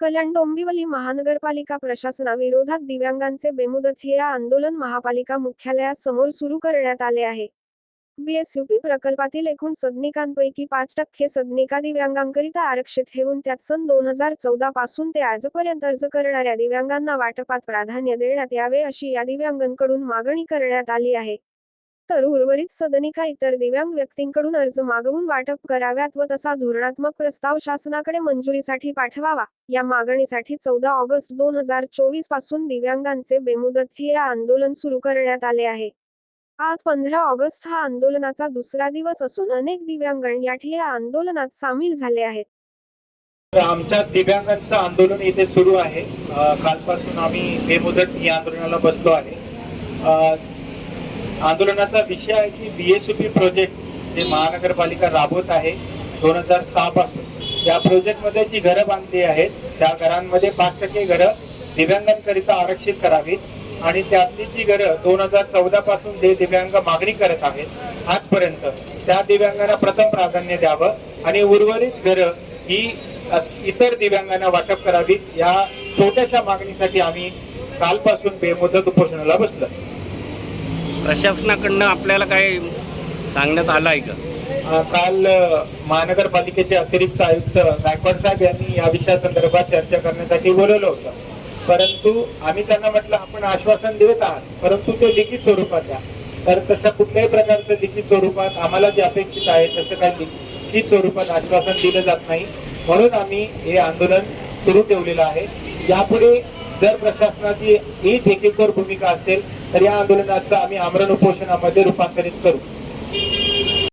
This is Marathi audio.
कल्याण डोंबिवली महानगरपालिका प्रशासनाविरोधात दिव्यांगांचे बेमुदत ठिय्या आंदोलन महापालिका मुख्यालयासमोर सुरू करण्यात आले आहे. बीएसयूपी प्रकल्पातील एकूण सदनिकांपैकी पाच टक्के सदनिका दिव्यांगांकरिता आरक्षित ठेवून त्यात सन दोन हजार चौदा पासून ते आजपर्यंत अर्ज करणाऱ्या दिव्यांगांना वाटपात प्राधान्य देण्यात यावे अशी या दिव्यांगांकडून मागणी करण्यात आली आहे. तर उर्वरित सदनिका इतर दिव्यांग व्यक्तींकडून अर्ज मागवून वाटप कराव्यात व तसा धोरणात्मक प्रस्ताव शासनाकडे मंजुरीसाठी पाठवावा. या मागणीसाठी चौदा ऑगस्ट दोन हजार चोवीसपासून दिव्यांगांचे बेमुदत हे आंदोलन सुरू करण्यात आले आहे. आज पंधरा ऑगस्ट हा आंदोलनाचा दुसरा दिवस असून अनेक दिव्यांगण या आंदोलनात सामील झाले आहेत. आमच्या दिव्यांगांचं आंदोलन इथे सुरू आहे. कालपासून आम्ही बेमुदत या आंदोलनाला बसलो आहे. आंदोलनाचा विषय आहे की बीएसयूपी प्रोजेक्ट जे महानगरपालिका राबवत आहे दोन हजार सहा पासून. त्या प्रोजेक्टमध्ये जी घरं बांधली आहेत त्या घरांमध्ये पाच टक्के घरं दिव्यांगांकरिता आरक्षित करावीत आणि त्यातली जी घरं दोन हजार चौदा पासून जे दिव्यांग मागणी करत आहेत आजपर्यंत त्या दिव्यांगांना प्रथम प्राधान्य द्यावं आणि उर्वरित घरं ही इतर दिव्यांगांना वाटप करावीत. या छोट्याशा मागणीसाठी आम्ही कालपासून बेमुदत उप प्रशासनाकडनं आपल्याला काय सांगण्यात आलं आहे का? काल महानगरपालिकेचे अतिरिक्त आयुक्त गायकवाड साहेब यांनी या विषयासंदर्भात चर्चा करण्यासाठी बोलवलं होतं. परंतु आम्ही त्यांना म्हटलं आपण आश्वासन देत आहात परंतु ते लिखित स्वरूपात द्या. तर तशा कुठल्याही प्रकारचं लिखित स्वरूपात आम्हाला जे अपेक्षित आहे तसं काही लिखित स्वरूपात आश्वासन दिलं जात नाही. म्हणून आम्ही हे आंदोलन सुरू ठेवलेलं आहे. यापुढे जर प्रशासनाची हीच एकेकर भूमिका असेल तर या आंदोलनाचं आम्ही आमरण उपोषणामध्ये रूपांतरित करू.